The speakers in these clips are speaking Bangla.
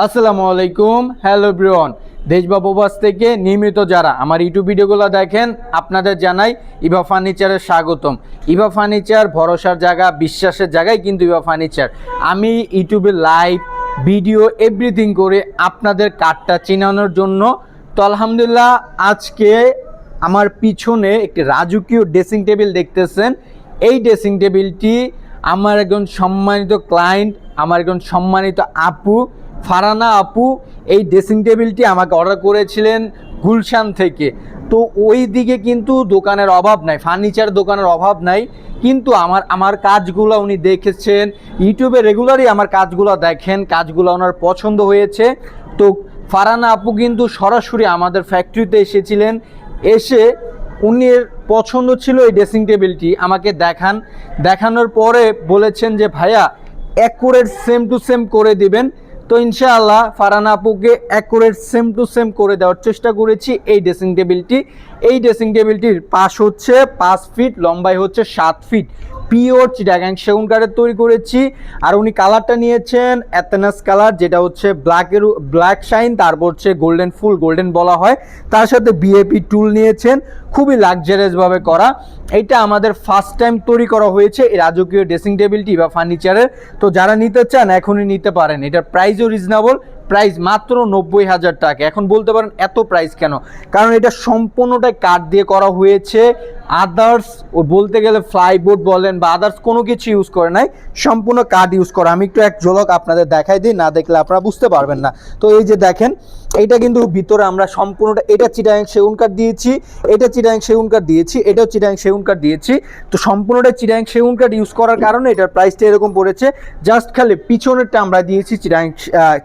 আসসালামু আলাইকুম। হ্যালো ব্রিয়ন দেশ থেকে নিয়মিত যারা আমার ইউটিউব ভিডিওগুলো দেখেন, আপনাদের জানাই ইভা ফার্নিচারের স্বাগতম। ইভা ফার্নিচার ভরসার জায়গা, বিশ্বাসের জায়গায় কিন্তু ইভা ফার্নিচার। আমি ইউটিউবে লাইভ ভিডিও এভরিথিং করে আপনাদের কার্ডটা চেনানোর জন্য তো আলহামদুলিল্লাহ আজকে আমার পিছনে একটি রাজকীয় ড্রেসিং টেবিল দেখতেছেন। এই ড্রেসিং টেবিলটি আমার একজন সম্মানিত ক্লায়েন্ট আমার একজন সম্মানিত আপু ফারানা আপু এই ড্রেসিং টেবিলটি আমাকে অর্ডার করেছিলেন গুলশান থেকে। তো ওই দিকে কিন্তু দোকানের অভাব নাই ফার্নিচার দোকানের অভাব নাই, কিন্তু আমার আমার কাজগুলো উনি দেখেছেন। ইউটিউবে রেগুলারই আমার কাজগুলো দেখেন, কাজগুলো ওনার পছন্দ হয়েছে। তো ফারানা আপু কিন্তু সরাসরি আমাদের ফ্যাক্টরিতে এসেছিলেন। এসে উনির পছন্দ ছিল এই ড্রেসিং টেবিলটি আমাকে দেখান। দেখানোর পরে বলেছেন যে, ভাইয়া অ্যাকুরেট সেম টু সেম করে দিবেন। তো ইনশাআল্লাহ ফারানা আপুকে অ্যাকুরেট সেম টু সেম করে দেওয়ার চেষ্টা করেছি এই ড্রেসিং টেবিলটি এই ড্রেসিং টেবিলটির পাশ হচ্ছে পাঁচ ফিট, লম্বাই হচ্ছে সাত ফিট। পিওর চিটাগাং সেগুন কাঠের তৈরি করেছি। আর উনি কালারটা নিয়েছেন অ্যাথেনাস কালার, যেটা হচ্ছে ব্ল্যাকের ব্ল্যাক শাইন তারপর হচ্ছে গোল্ডেন ফুল গোল্ডেন বলা হয়। তার সাথে বিএপি টুল নিয়েছেন, খুবই লাক্সারিয়াসভাবে করা। এটা আমাদের ফার্স্ট টাইম তৈরি করা হয়েছে এই রাজকীয় ড্রেসিং টেবিলটি বা ফার্নিচারের তো যারা নিতে চান, এখনই নিতে পারেন। এটার প্রাইসও রিজনেবল প্রাইস মাত্র নব্বই হাজার টাকা। এখন বলতে পারেন এত প্রাইস কেন? কারণ এটা সম্পূর্ণটাই কাঠ দিয়ে করা হয়েছে। আদার্স ও বলতে গেলে ফ্লাইবোর্ড বলেন বা আদার্স কোনো কিছু ইউজ করে নাই, সম্পূর্ণ কাঠ ইউজ করে। আমি একটু এক ঝলক আপনাদের দেখাই দিই, না দেখলে আপনারা বুঝতে পারবেন না। তো এই যে দেখেন এটা কিন্তু ভিতরে আমরা সম্পূর্ণটা, এটা চিটাং সেগুন কাঠ দিয়েছি, এটা চিটাং সেগুন কাঠ দিয়েছি, এটাও চিটাং সেগুন কাঠ দিয়েছি। তো সম্পূর্ণটা চিটাং সেগুন কাঠ ইউজ করার কারণে এটার প্রাইসটা এরকম পড়েছে। জাস্ট খালি পিছনেরটা আমরা দিয়েছি চিটাং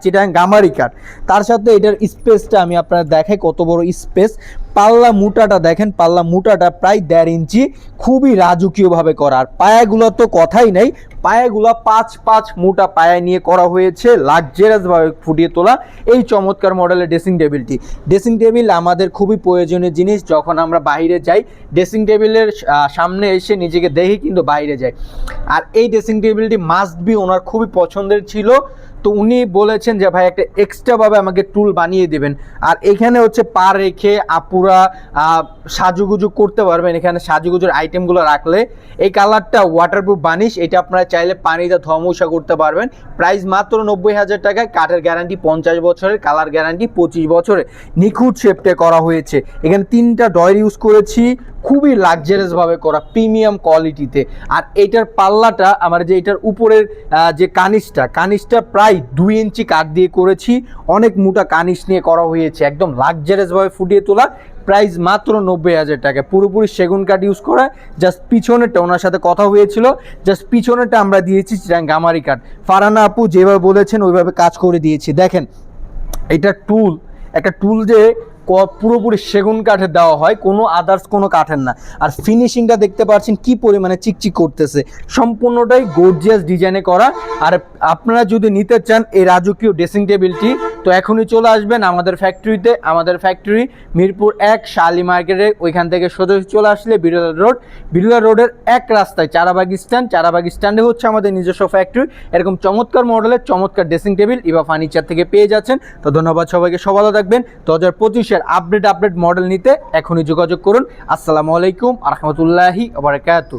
চিটাং গামারি কাঠ। তার সাথে এটার স্পেসটা আমি আপনার দেখাই কত বড় স্পেস পাল্লা মুটাটা, দেখেন পাল্লা মুটাটা প্রায় দেড় ইঞ্চি খুবই রাজকীয়ভাবে করা। আর পায়াগুলো তো কথাই নেই, পায়াগুলো পাঁচ পাঁচ মোটা পায়া নিয়ে করা হয়েছে লাক্সারিয়াসভাবে ফুটিয়ে তোলা এই চমৎকার মডেলের ড্রেসিং টেবিলটি। ড্রেসিং টেবিল আমাদের খুবই প্রয়োজনীয় জিনিস, যখন আমরা বাইরে যাই, ড্রেসিং টেবিলের সামনে এসে নিজেকে দেখে কিন্তু বাইরে যাই। আর এই ড্রেসিং টেবিলটি মাস্ট বি ওনার খুবই পছন্দের ছিল। তো উনি বলেছেন যে, ভাই, একটা এক্সট্রাভাবে আমাকে টুল বানিয়ে দেবেন। আর এখানে হচ্ছে পা রেখে আপুরা সাজুগুজু করতে পারবেন। এখানে সাজুগুজুর আইটেমগুলো রাখলে এই কালারটা ওয়াটারপ্রুফ বানিশ, এটা আপনারা চাইলে পানিতে ধমসা করতে পারবেন। প্রাইস মাত্র নব্বই হাজার টাকায়, কাঠের গ্যারান্টি পঞ্চাশ বছরের কালার গ্যারান্টি পঁচিশ বছরের। নিখুঁত শেপটে করা হয়েছে। এখানে তিনটা ডয়ের ইউজ করেছি, খুবই লাক্সারিয়াসভাবে করা প্রিমিয়াম কোয়ালিটিতে আর এইটার পাল্লাটা, আমার যে এটার উপরের যে কানিসটা কানিসটা প্রায় দুই ইঞ্চি কাঠ দিয়ে করেছি। অনেক মোটা কানিস নিয়ে করা হয়েছে। একদম লাক্সারিয়াসভাবে ফুটিয়ে তোলা। প্রাইস মাত্র নব্বই হাজার টাকা। পুরোপুরি সেগুন কাঠ ইউজ করা। জাস্ট পিছনেরটা ওনার সাথে কথা হয়েছিল। জাস্ট পিছনেরটা আমরা দিয়েছি গামারি কাঠ। ফারানা আপু যেভাবে বলেছেন, ওইভাবে কাজ করে দিয়েছি। দেখেন, এটা টুল একটা টুল যে পুরোপুরি সেগুন কাঠের দেওয়া হয়, কোনো আদার্স কোনো কাঠের না। আর ফিনিশিংটা দেখতে পাচ্ছেন কি পরিমাণে চিকচিক করতেছে। সম্পূর্ণটাই গর্জিয়াস ডিজাইনে করা। আর আপনারা যদি নিতে চান এই রাজকীয় ড্রেসিং টেবিলটি তো এখনই চলে আসবেন আমাদের ফ্যাক্টরিতে আমাদের ফ্যাক্টরি মিরপুর এক, শালি মার্কেটে, ওইখান থেকে সোজা চলে আসলে বিরলা রোড। বিরলা রোডের এক রাস্তায় চারাবাগ স্ট্যান্ড চারাবাগ স্ট্যান্ডে হচ্ছে আমাদের নিজস্ব ফ্যাক্টরি এরকম চমৎকার মডেলের চমৎকার ড্রেসিং টেবিল ইভা ফার্নিচার থেকে পেয়ে যাচ্ছেন। তো ধন্যবাদ সবাইকে সব ভালো থাকবেন। দু হাজার পঁচিশের আপডেট আপডেট মডেল নিতে এখনই যোগাযোগ করুন। আসসালামু আলাইকুম, আহমতুল্লাহি আবরকাতু